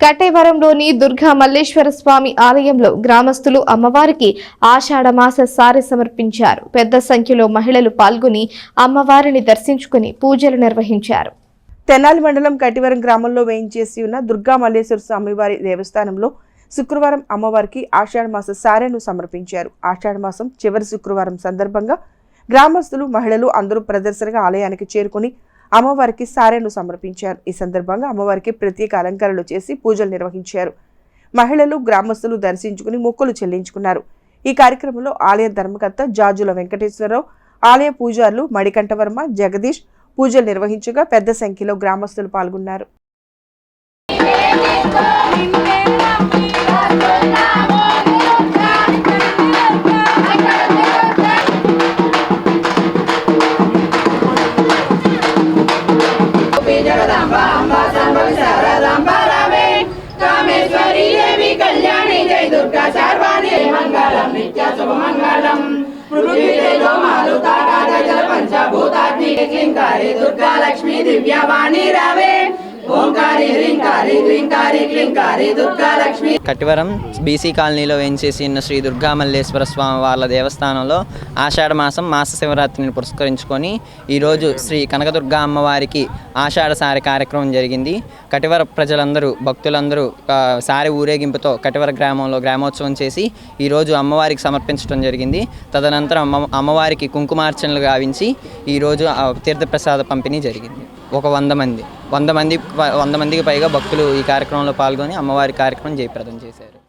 కట్టేవరంలోని దుర్గా మల్లేశ్వర స్వామి ఆలయంలో గ్రామస్తులు అమ్మవారికి ఆషాఢమాస సారి సమర్పించారు. పెద్ద సంఖ్యలో మహిళలు పాల్గొని అమ్మవారిని దర్శించుకుని పూజలు నిర్వహించారు. తెనాలి మండలం కటివరం గ్రామంలో వేయించేసి ఉన్న దుర్గా మల్లేశ్వర స్వామివారి దేవస్థానంలో శుక్రవారం అమ్మవారికి ఆషాఢ మాస సారెను సమర్పించారు. ఆషాఢమాసం చివరి శుక్రవారం సందర్భంగా గ్రామస్తులు మహిళలు అందరూ ప్రదర్శనగా ఆలయానికి చేరుకుని అమ్మవారికి సారెను సమర్పించారు. ఈ సందర్భంగా అమ్మవారికి ప్రత్యేక అలంకరణలు చేసి పూజలు నిర్వహించారు. మహిళలు గ్రామస్తులు దర్శించుకుని మొక్కులు చెల్లించుకున్నారు. ఈ కార్యక్రమంలో ఆలయ ధర్మకర్త జాజుల వెంకటేశ్వరరావు ఆలయ పూజారులు మణికంఠవర్మ జగదీష్ పూజలు నిర్వహించగా పెద్ద సంఖ్యలో గ్రామస్తులు పాల్గొన్నారు. పృథ్వీలో మారుతారాధ జల పంచభూతాగ్ని దుర్గా లక్ష్మి దివ్యవాణి రవే. కట్టివరం బీసీ కాలనీలో వేయించేసి ఉన్న శ్రీ దుర్గా మల్లేశ్వర స్వామి వాళ్ళ దేవస్థానంలో ఆషాఢ మాసం మాస శివరాత్రిని పురస్కరించుకొని ఈరోజు శ్రీ కనకదుర్గా అమ్మవారికి ఆషాఢ సారి కార్యక్రమం జరిగింది. కటివర ప్రజలందరూ భక్తులందరూ సారి ఊరేగింపుతో కటివర గ్రామంలో గ్రామోత్సవం చేసి ఈరోజు అమ్మవారికి సమర్పించడం జరిగింది. తదనంతరం అమ్మ అమ్మవారికి కుంకుమార్చనలు గావించి ఈరోజు తీర్థప్రసాద పంపిణీ జరిగింది. ఒక వంద మంది. వంద మంది వంద మందికి పైగా భక్తులు ఈ కార్యక్రమంలో పాల్గొని అమ్మవారి కార్యక్రమం జయప్రదం చేశారు.